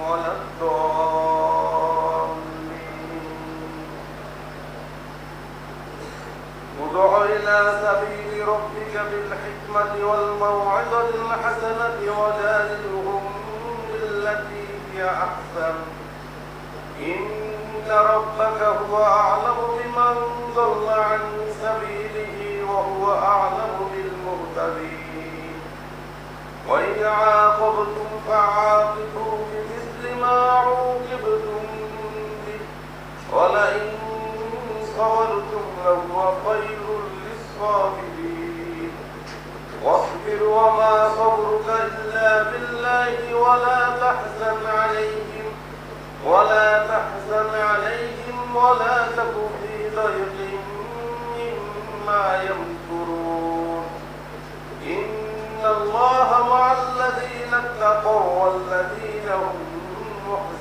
ولا الضالين ادع إلى سبيل ربك بالحكمة والموعظة الحسنة وجادلهم بالتي هي أحسن إن ربك هو أعلم بمن ضل عن سبيله وهو أعلم بالمهتدين وإن عاقبتم فعاقبوا عوقبتم به ولئن صبرتم لهو خير للصابرين واصبر وما صبرك إلا بالله ولا تحزن عليهم ولا تحزن عليهم ولا تك في ضيق مما يمكرون إن الله مع الذين اتقوا والذين هم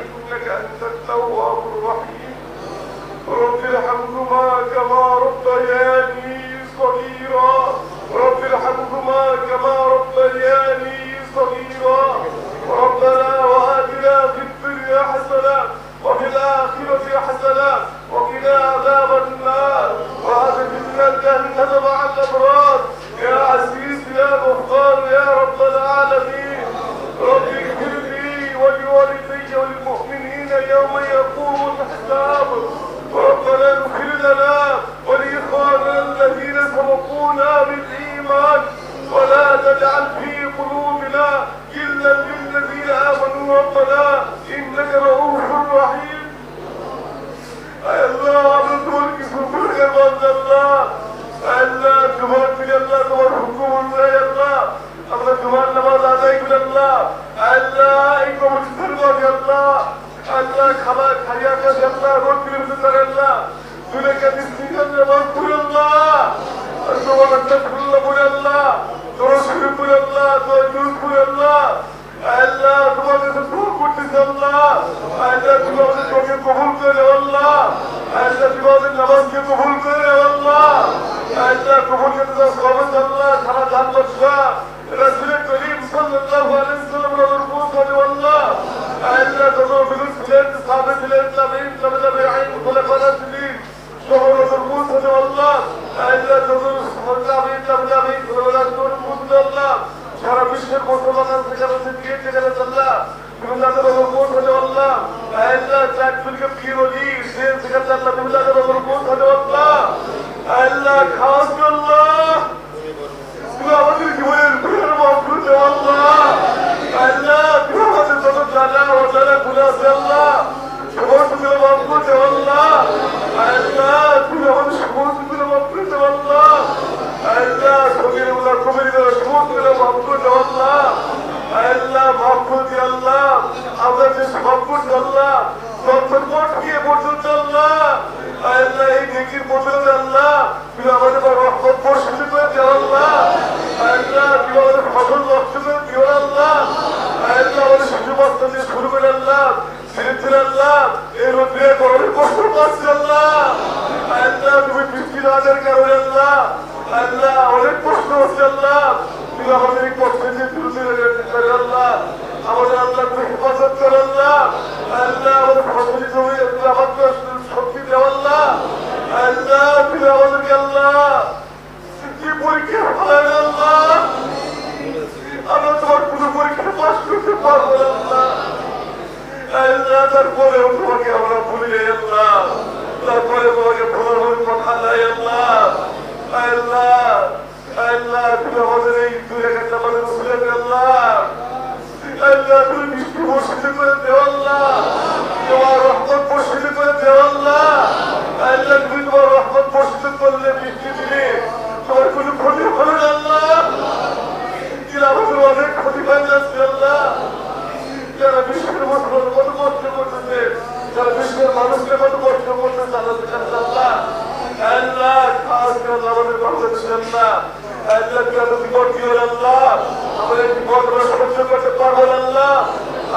إنك أنت التواب الرحيم رب ارحمهما كما ربياني صغيرا رب ارحمهما كما ربياني صغيرا ربنا وآتنا في الدنيا حسنة وفي الآخرة حسنة وقنا عذاب النار وآتنا الجنة مع الأبرار يا عزيز يا مختار يا رب Koskovadan sıkılması diye çıkarız Allah. Kurumlarda da hukuk hadi Allah. Allah çaktırka bir oli. Sen sıkıntılarla kurumlarda da hukuk hadi Allah. Allah khas Allah. Bu আমাদের জীবনের গুণের মাহফুজ আল্লাহ আল্লাহ তুমি আমাদের যত জানা অজানা গুণ আছে আল্লাহ সমস্ত গুলো মাহফুজ আল্লাহ আল্লাহ তুমি আমাদের সমস্ত গুলো মাহফুজ আল্লাহ আল্লাহ কবির গুলো কবির গুলো সমস্ত গুলো মাহফুজ ভক্ত দিয়ে আল্লাহ আমাদের দেশ ভক্ত আল্লাহ তুমি আমাদের রক্ত আল্লাহ আল্লাহ না অনেক কষ্ট হচ্ছে আল্লাহ তুমি আমাদের এই কষ্ট দিয়ে দূরে করে আল্লাহ আমাদের আল্লাহ তুমি হেফাজত করে তোমার কোনো পরীক্ষা পাশ করতে পারবো আল্লাহ আল্লাহ তারপরেও তোমাকে আমরা ভুলি তারপরে তোমাকে ভোলার কথা আল্লাহ তুমি আমাদের এই দুই একটা আমাদের উসিলা আল্লাহ আল্লাহ তুমি বৃষ্টি করে দেও আল্লাহ তোমার রহমত বর্ষিত করে দেও আল্লাহ আল্লাহ তুমি তোমার রহমত বর্ষিত করলে বৃষ্টি আমরা সহ্য করতে পারবো আল্লাহ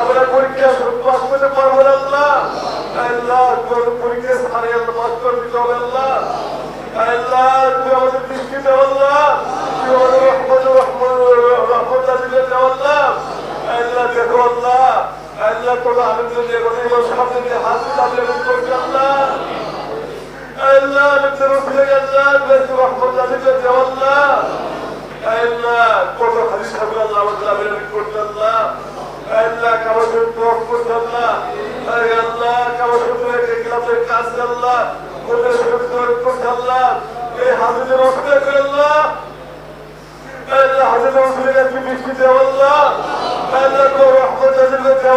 আমরা পরীক্ষা পাস করতে পারবো আল্লাহ আল্লাহ তোর পরীক্ষা স্থানে আমরা পাস করে দিতে হবে আল্লাহ আল্লাহ তুই আমাদের দৃষ্টি দেও আল্লাহ তুই আমাদের রহমান রহমান রহমতা দিলে দেও আল্লাহ আল্লাহ দেখো আল্লাহ আল্লাহ তোর আনন্দ দিয়ে গরিব সামনে দিয়ে হাত সামনে করছি আল্লাহ আল্লাহ আমাদের রসুলের আল্লাহ রহমতা আল্লাহ আল্লাহ কত হাদিস খাবি আল্লাহ আমাদের আবেদন করতে আল্লাহ আল্লাহ কাবার শরীফ তওয়াফ করতে আল্লাহ আল্লাহ কাবার শরীফের গিলাফের কাজ আল্লাহ কোরআন শরীফ তওয়াফ করতে আল্লাহ এই হাদিসের অর্থ করে আল্লাহ আল্লাহ হাদিসের অর্থ করে তুমি বৃষ্টি দেও আল্লাহ আল্লাহ করতে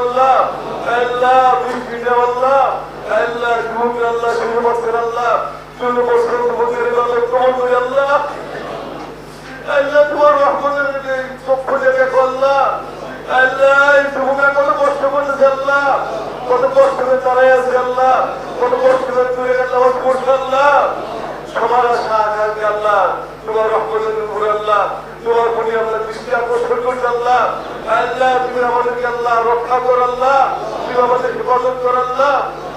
আল্লাহ আল্লাহ তুই ফিরে আল্লাহ আল্লাহ তুমি আল্লাহ শুনে পড়ছেন আল্লাহ শুনে পড়ছেন তোমাদের আল্লাহ তোমার করে আল্লাহ আল্লাহ তোমার রহমানের চক্ষু দেখো আল্লাহ আল্লাহ এই জীবনে কত কষ্ট করতেছে আল্লাহ কত কষ্ট করে দাঁড়ায় আছে আল্লাহ কত কষ্ট করে তুই আল্লাহ করছে আল্লাহ সবার আমাদের হেফাজত কর আল্লাহ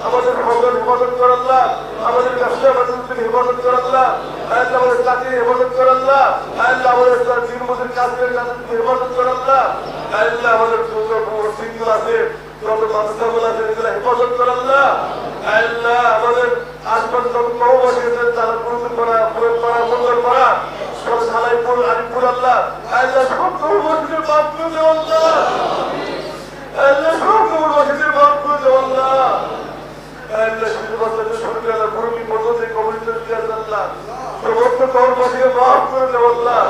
আমাদের ভগবান হেফাজত কর আল্লাহ আমাদের কাছে আমাদের তুমি হেফাজত কর আল্লাহ আমাদের চাকরির হেফাজত কর আল্লাহ আমাদের দিন মজুর কাজের হেফাজত আমাদের আছে হেফাজত আমাদের সব সমস্ত কর্মীকে মাফ করে দেওয়াল্লাহ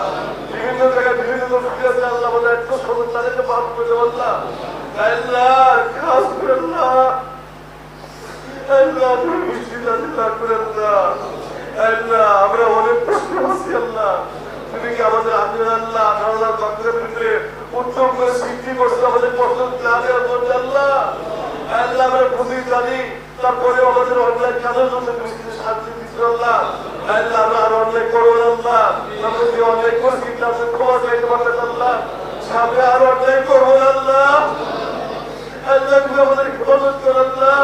বিভিন্ন জায়গায় বিভিন্ন লোককে আছে আল্লাহ বলে একটু সদর তাদেরকে মাফ করে দেওয়াল্লাহ আল্লাহ খাস করেন না আল্লাহ আল্লাহ করেন না আল্লাহ আমরা অনেক কষ্ট আছি আল্লাহ তুমি কি আমাদের আমির আল্লাহ আঠারো হাজার বাকিদের ভিতরে উত্তম করে বৃদ্ধি করছো আমাদের পছন্দ আল্লাহ আল্লাহ আমার জানি তার আমাদের অনলাইন কাজের জন্য তুমি শান্তি দিচ্ছ আল্লাহ আল্লাহ আমরা আর অনলাইন করো আল্লাহ আমরা যে অনলাইন করে কিন্তু আমরা খোয়া চাইতে পারবেন আল্লাহ সামনে আর অনলাইন করবো আল্লাহ আল্লাহ তুমি আমাদের হেফাজত কর আল্লাহ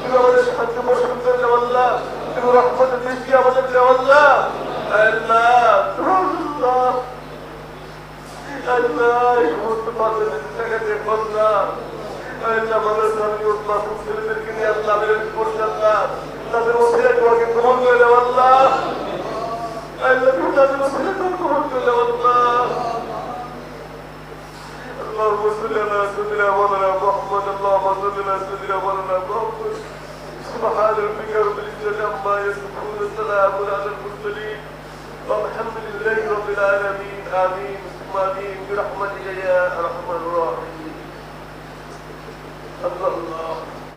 তুমি আমাদের শান্তি পোষণ করে দেওয়া আল্লাহ তুমি রহমতের দৃষ্টি আমাদের দেওয়া আল্লাহ আল্লাহ আল্লাহ এই মুহূর্তে পারবে দেখা দেখুন না আমাদের ধর্মীয় মাসুম ছেলেদেরকে নিয়ে আল্লাহ তাদের